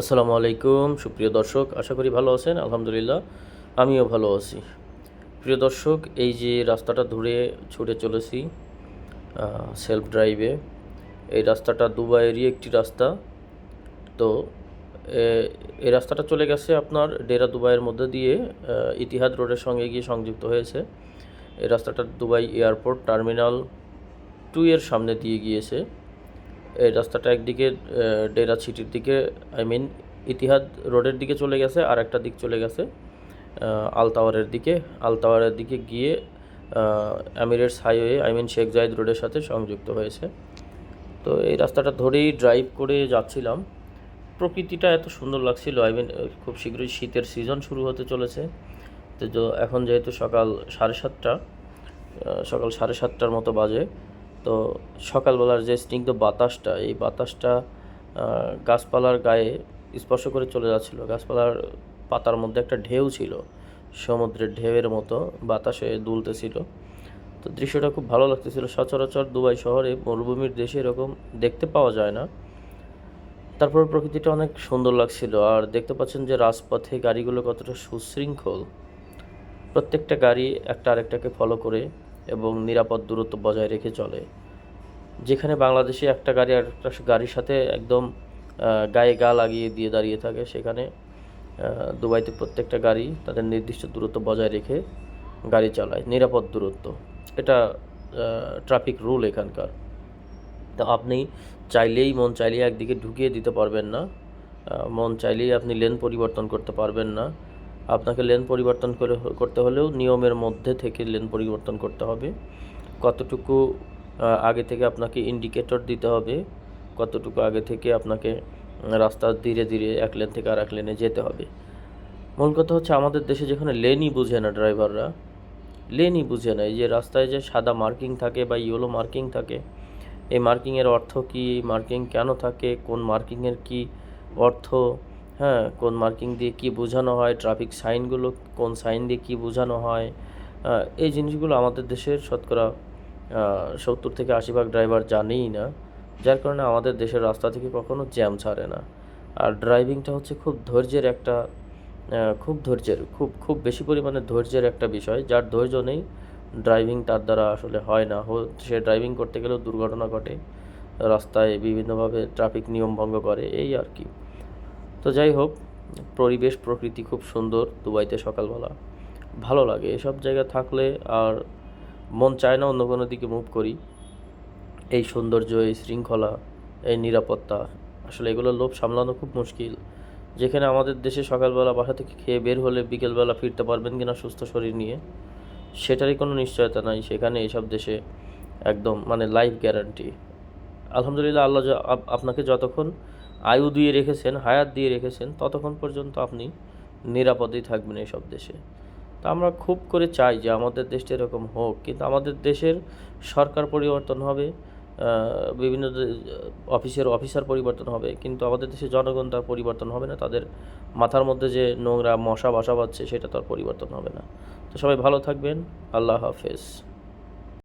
আসসালামু আলাইকুম, সুপ্রিয় দর্শক, আশা করি ভালো আছেন, আলহামদুলিল্লাহ, আমিও ভালো আছি। প্রিয় দর্শক, এই যে রাস্তাটা ধরে ছুটে চলেছি সেলফ ড্রাইভে এই রাস্তাটা দুবাইয়েরই একটি রাস্তা। তো এই রাস্তাটা চলে গেছে আপনার ডেরা দুবাইয়ের মধ্যে দিয়ে ইতিহাদ রোডের সঙ্গে গিয়ে সংযুক্ত হয়েছে। এই রাস্তাটা দুবাই এয়ারপোর্ট টার্মিনাল টু এর সামনে দিয়ে গিয়েছে। এই রাস্তাটা একদিকে ডেরা সিটির দিকে আই মিন ইতিহাদ রোডের দিকে চলে গেছে, আর একটা দিক চলে গেছে আলতাওয়ারের দিকে। আলতাওয়ারের দিকে গিয়ে Emirates highway I mean Sheikh Zayed রোডের সাথে সংযুক্ত হয়েছে। তো এই রাস্তাটা ধরেই ড্রাইভ করে যাচ্ছিলাম। প্রকৃতিটা এত সুন্দর লাগছিল আই মিন খুব শীঘ্রই শীতের সিজন শুরু হতে চলেছে। তো এখন যেহেতু সকাল সাড়ে সাতটা সকাল সাড়ে সাতটার মতো বাজে তো সকালবেলার যে স্নিগ্ধ বাতাসটা, এই বাতাসটা গাছপালার গায়ে স্পর্শ করে চলে যাচ্ছিল। গাছপালার পাতার মধ্যে একটা ঢেউ ছিল, সমুদ্রের ঢেউয়ের মতো বাতাসে দুলতেছিল। তো দৃশ্যটা খুব ভালো লাগতেছিল। সচরাচর দুবাই শহরে মরুভূমির দেশে এরকম দেখতে পাওয়া যায় না। তারপর প্রকৃতিটা অনেক সুন্দর লাগছিল। আর দেখতে পাচ্ছেন যে রাজপথে গাড়িগুলো কতটা সুশৃঙ্খল। প্রত্যেকটা গাড়ি একটা আরেকটাকে ফলো করে এবং নিরাপদ দূরত্ব বজায় রেখে চলে। যেখানে বাংলাদেশে একটা গাড়ি আর একটা গাড়ির সাথে একদম গায়ে গা লাগিয়ে দিয়ে দাঁড়িয়ে থাকে, সেখানে দুবাইতে প্রত্যেকটা গাড়ি তাদের নির্দিষ্ট দূরত্ব বজায় রেখে গাড়ি চালায়, নিরাপদ দূরত্ব। এটা ট্রাফিক রুল এখানকার। তো আপনি চাইলেই, মন চাইলেই একদিকে ঢুকিয়ে দিতে পারবেন না। মন চাইলেই আপনি লেন পরিবর্তন করতে পারবেন না। আপনাকে লেন পরিবর্তন করে করতে হলেও নিয়মের মধ্যে থেকে লেন পরিবর্তন করতে হবে। কতটুকু আগে থেকে আপনাকে ইন্ডিকেটর দিতে হবে, কতটুকু আগে থেকে আপনাকে রাস্তা ধীরে ধীরে এক লেন থেকে আর এক লেনে যেতে হবে। মূল কথা হচ্ছে আমাদের দেশে যেখানে লেনই বুঝে না ড্রাইভাররা, লেনই বুঝে না। এই যে রাস্তায় যে সাদা মার্কিং থাকে বা ইয়েলো মার্কিং থাকে, এই মার্কিংয়ের অর্থ কী, মার্কিং কেন থাকে, কোন মার্কিংয়ের কী অর্থ হ্যাঁ কোন মার্কিং দিয়ে কি বোঝানো হয় ট্রাফিক সাইনগুলো কোন সাইন দিয়ে কি বোঝানো হয় এই জিনিসগুলো আমাদের দেশের শতকরা সত্তর থেকে আশি ভাগ ড্রাইভার জানেই না। যার কারণে আমাদের দেশের রাস্তা থেকে কখনো জ্যাম ছাড়ে না। আর ড্রাইভিংটা হচ্ছে খুব ধৈর্যের একটা খুব ধৈর্যের, খুব খুব বেশি পরিমাণে ধৈর্যের একটা বিষয়। যার ধৈর্য নেই ড্রাইভিং তার দ্বারা আসলে হয় না। সে ড্রাইভিং করতে গেলেও দুর্ঘটনা ঘটে, রাস্তায় বিভিন্নভাবে ট্রাফিক নিয়ম ভঙ্গ করে, এই আর কি। তো যাই হোক, পরিবেশ, প্রকৃতি খুব সুন্দর দুবাইতে সকালবেলা। ভালো লাগে, এসব জায়গা থাকলে আর মন চায় না অন্য কোনো দিকে মুভ করি। এই সৌন্দর্য, এই শৃঙ্খলা, এই নিরাপত্তা, আসলে এগুলোর লোভ সামলানো খুব মুশকিল। যেখানে আমাদের দেশে সকালবেলা বাসা থেকে খেয়ে বের হলে বিকেলবেলা ফিরতে পারবেন কিনা সুস্থ শরীর নিয়ে, সেটারই কোনো নিশ্চয়তা নাই। সেখানে এইসব দেশে একদম মানে লাইফ গ্যারান্টি আলহামদুলিল্লাহ, আল্লাহ আপনাকে যতক্ষণ আয়ু দিয়ে রেখেছেন, হায়াত দিয়ে রেখেছেন, ততক্ষণ পর্যন্ত আপনি নিরাপদেই থাকবেন এইসব দেশে। তা আমরা খুব করে চাই যে আমাদের দেশটা এরকম হোক, কিন্তু আমাদের দেশের সরকার পরিবর্তন হবে বিভিন্ন অফিসের অফিসার পরিবর্তন হবে, কিন্তু আমাদের দেশে জনগণ তার পরিবর্তন হবে না, তাদের মাথার মধ্যে যে নোংরা মশা বাসা বাঁধছে সেটা তার পরিবর্তন হবে না। তো সবাই ভালো থাকবেন, আল্লাহ হাফেজ।